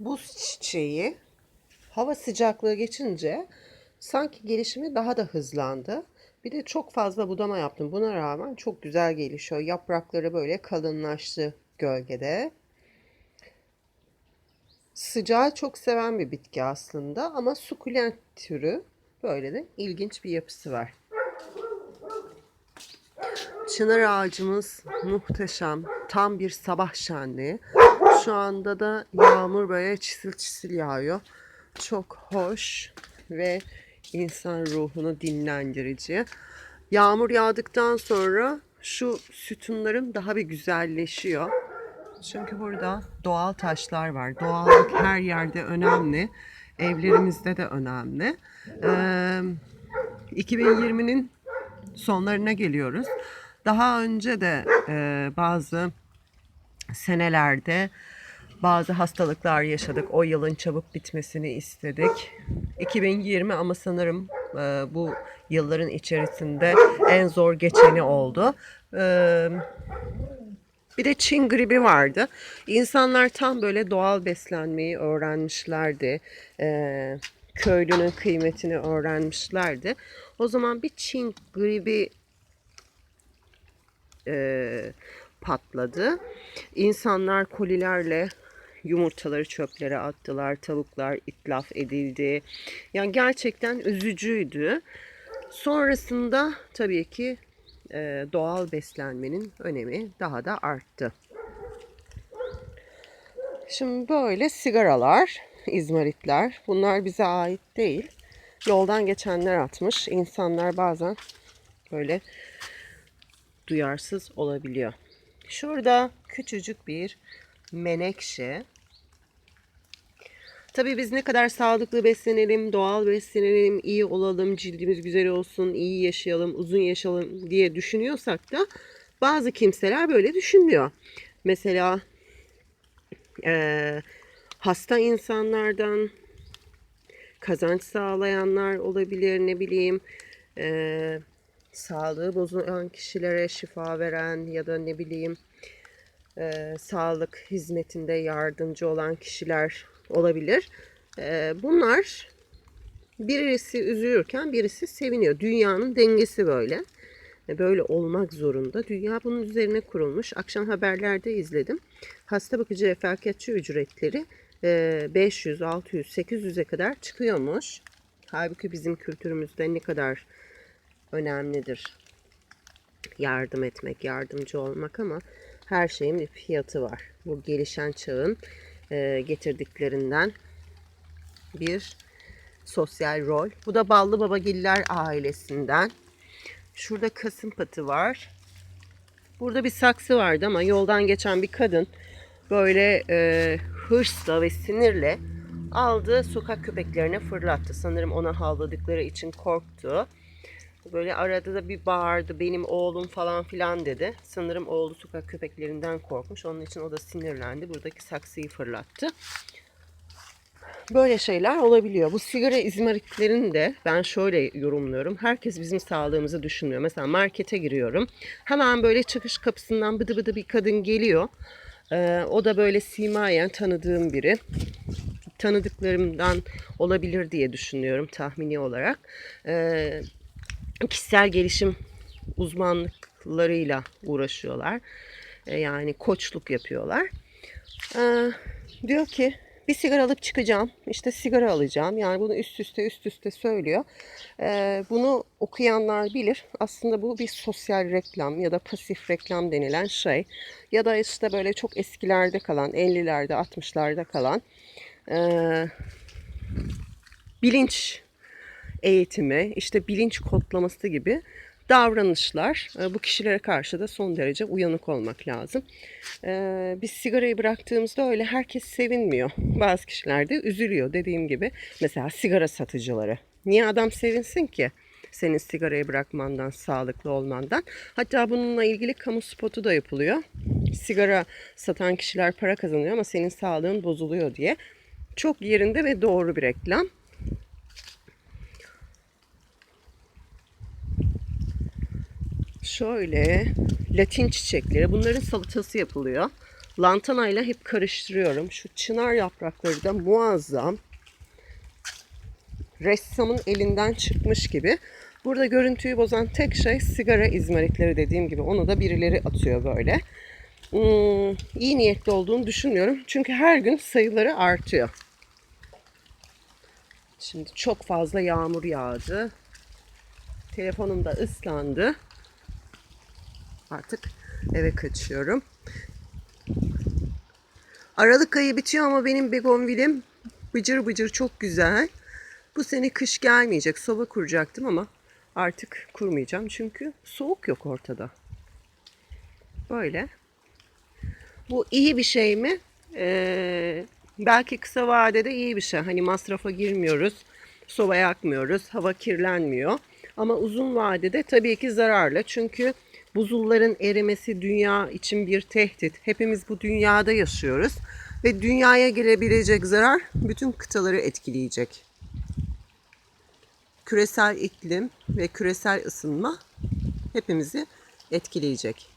buz çiçeği hava sıcaklığı geçince sanki gelişimi daha da hızlandı. Bir de çok fazla budama yaptım. Buna rağmen çok güzel gelişiyor. Yaprakları böyle kalınlaştı gölgede. Sıcağı çok seven bir bitki aslında ama sukulent türü böyle de ilginç bir yapısı var. Çınar ağacımız muhteşem. Tam bir sabah şenliği. Şu anda da yağmur böyle çisil çisil yağıyor. Çok hoş ve insan ruhunu dinlendirici. Yağmur yağdıktan sonra şu sütunlarım daha bir güzelleşiyor. Çünkü burada doğal taşlar var. Doğallık her yerde önemli. Evlerimizde de önemli. Ee, 2020'nin sonlarına geliyoruz. Daha önce de e, bazı senelerde bazı hastalıklar yaşadık. O yılın çabuk bitmesini istedik. 2020 ama sanırım e, bu yılların içerisinde en zor geçeni oldu. E, bir de Çin gribi vardı. İnsanlar tam böyle doğal beslenmeyi öğrenmişlerdi. E, köylünün kıymetini öğrenmişlerdi. O zaman bir Çin gribi e, patladı. İnsanlar kolilerle yumurtaları çöplere attılar, tavuklar itlaf edildi. Yani gerçekten üzücüydü. Sonrasında tabii ki e, doğal beslenmenin önemi daha da arttı. Şimdi böyle sigaralar, izmaritler. Bunlar bize ait değil. Yoldan geçenler atmış. İnsanlar bazen böyle duyarsız olabiliyor. Şurada küçücük bir menekşe. Tabii biz ne kadar sağlıklı beslenelim, doğal beslenelim, iyi olalım, cildimiz güzel olsun, iyi yaşayalım, uzun yaşayalım diye düşünüyorsak da bazı kimseler böyle düşünmüyor. Mesela eee, hasta insanlardan kazanç sağlayanlar olabilir, ne bileyim eee, sağlığı bozulan kişilere şifa veren ya da ne bileyim eee, sağlık hizmetinde yardımcı olan kişiler olabilir. Eee, bunlar birisi üzülürken birisi seviniyor. Dünyanın dengesi böyle. E, Böyle olmak zorunda. Dünya bunun üzerine kurulmuş. Akşam haberlerde izledim. Hasta bakıcı refakatçi ücretleri e, 500, 600, 800'e kadar çıkıyormuş. Halbuki bizim kültürümüzde ne kadar önemlidir yardım etmek, yardımcı olmak ama her şeyin bir fiyatı var. Bu gelişen çağın e, getirdiklerinden bir sosyal rol. Bu da Ballı Babagiller ailesinden. Şurada kasım patı var. Burada bir saksı vardı ama yoldan geçen bir kadın böyle e, hırsla ve sinirle aldı sokak köpeklerine fırlattı. Sanırım ona havladıkları için korktu. Böyle arada da bir bağırdı benim oğlum falan filan dedi. Sanırım oğlu sokak köpeklerinden korkmuş. Onun için o da sinirlendi. Buradaki saksıyı fırlattı. Böyle şeyler olabiliyor. Bu sigara izmaritlerini de ben şöyle yorumluyorum. Herkes bizim sağlığımızı düşünüyor. Mesela markete giriyorum. Hemen böyle çıkış kapısından bıdı bıdı bir kadın geliyor. Ee, o da böyle simayen tanıdığım biri. Tanıdıklarımdan olabilir diye düşünüyorum tahmini olarak. Ee, kişisel gelişim uzmanlıklarıyla uğraşıyorlar. Ee, yani koçluk yapıyorlar. Ee, diyor ki bir sigara alıp çıkacağım. İşte sigara alacağım. Yani bunu üst üste üst üste söylüyor. Ee, bunu okuyanlar bilir. Aslında bu bir sosyal reklam ya da pasif reklam denilen şey. Ya da işte böyle çok eskilerde kalan, 50'lerde, 60'larda kalan bilinç eğitimi, işte bilinç kodlaması gibi davranışlar. E, Bu kişilere karşı da son derece uyanık olmak lazım. E, Biz sigarayı bıraktığımızda öyle herkes sevinmiyor. Bazı kişiler de üzülüyor dediğim gibi. Mesela sigara satıcıları. Niye adam sevinsin ki? Senin sigarayı bırakmandan, sağlıklı olmandan. Hatta bununla ilgili kamu spotu da yapılıyor. Sigara satan kişiler para kazanıyor ama senin sağlığın bozuluyor diye. Çok yerinde ve doğru bir reklam. Şöyle Latin çiçekleri. Bunların salatası yapılıyor. Lantanayla hep karıştırıyorum. Şu çınar yaprakları da muazzam. Ressamın elinden çıkmış gibi. Burada görüntüyü bozan tek şey sigara izmaritleri dediğim gibi. Onu da birileri atıyor böyle. Hmm, iyi niyetli olduğunu düşünmüyorum. Çünkü her gün sayıları artıyor. Şimdi çok fazla yağmur yağdı. Telefonum da ıslandı. Artık eve kaçıyorum. Aralık ayı bitiyor ama benim begonvilim bıcır bıcır çok güzel. Bu sene kış gelmeyecek. Soba kuracaktım ama artık kurmayacağım. Çünkü soğuk yok ortada. Böyle. Bu iyi bir şey mi? Ee, belki kısa vadede iyi bir şey. Hani masrafa girmiyoruz. Soba yakmıyoruz. Hava kirlenmiyor. Ama uzun vadede tabii ki zararlı. Çünkü buzulların erimesi dünya için bir tehdit. Hepimiz bu dünyada yaşıyoruz. Ve dünyaya gelebilecek zarar bütün kıtaları etkileyecek. Küresel iklim ve küresel ısınma hepimizi etkileyecek.